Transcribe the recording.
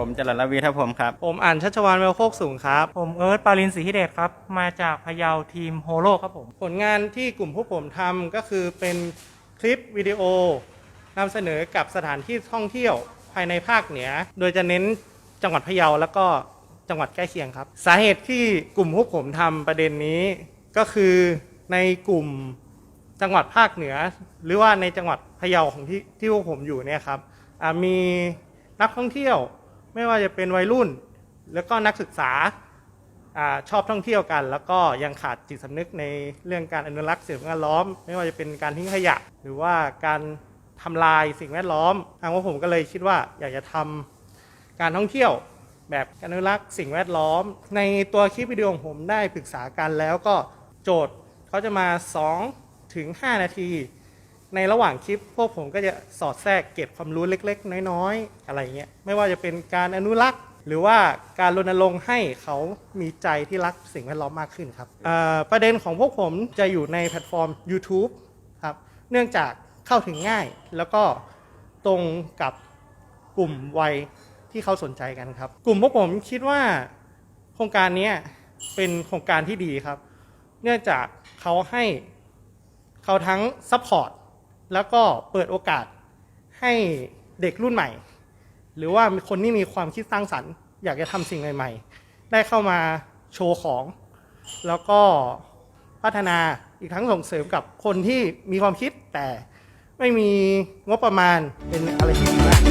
ผมจรัญรวีทัพผมครับ ผมอ่านชัชวานเวลโคกสูงครับ ผมเอิร์ธปารินศรีฮิเดชครับ มาจากพะเยาทีมโฮโลครับผม ผลงานที่กลุ่มพวกผมทำก็คือเป็นคลิปวิดีโอนำเสนอกับสถานที่ท่องเที่ยวภายในภาคเหนือ โดยจะเน้นจังหวัดพะเยาแล้วก็จังหวัดใกล้เคียงครับ สาเหตุที่กลุ่มพวกผมทำประเด็นนี้ก็คือในกลุ่มจังหวัดภาคเหนือ หรือว่าในจังหวัดพะเยาของที่ที่พวกผมอยู่เนี่ยครับอ่ามี นักท่องเที่ยวไม่ว่าจะเป็นวัยรุ่น แล้วก็นักศึกษาอชอบท่องเที่ยวกัน แล้วก็ยังขาดจิตสำนึกในเรื่องการอนุรักษ์สิ่งแวดล้อม ไม่ว่าจะเป็นการทิ้งขยะ หรือว่าการทำลายสิ่งแวดล้อมทางว่าผมก็เลยคิดว่าอยากจะทำการท่องเที่ยวแบบอนุรักษ์สิ่งแวดล้อม ในตัวคลิปวิดีโอของผมได้ปรึกษากันแล้วก็โจทย์เขาจะมา 2 ถึง 5 นาที ในระหว่างคลิปพวกผมก็จะสอดแทรกเก็บความรู้เล็ก ๆ น้อยๆ อะไรเงี้ยไม่ว่าจะเป็นการอนุรักษ์ หรือว่าการรณรงค์ให้เขามีใจที่รักสิ่งแวดล้อมมากขึ้นครับประเด็นของพวกผมจะอยู่ในแพลตฟอร์ม YouTube ครับเนื่องจากเข้าถึงง่าย แล้วก็ตรงกับกลุ่มวัยที่เขาสนใจกันครับ กลุ่มพวกผมคิดว่าโครงการนี้เป็นโครงการที่ดีครับ เนื่องจากเขาให้เขาทั้งซัพพอร์ต แล้วก็เปิดโอกาสให้เด็กรุ่นใหม่ หรือว่าคนที่มีความคิดสร้างสรรค์ อยากจะทำสิ่งใหม่ ๆ ได้เข้ามาโชว์ของ แล้วก็พัฒนาอีกทั้งส่งเสริมกับคนที่มีความคิดแต่ไม่มีงบประมาณเป็นอะไรที่ดีมาก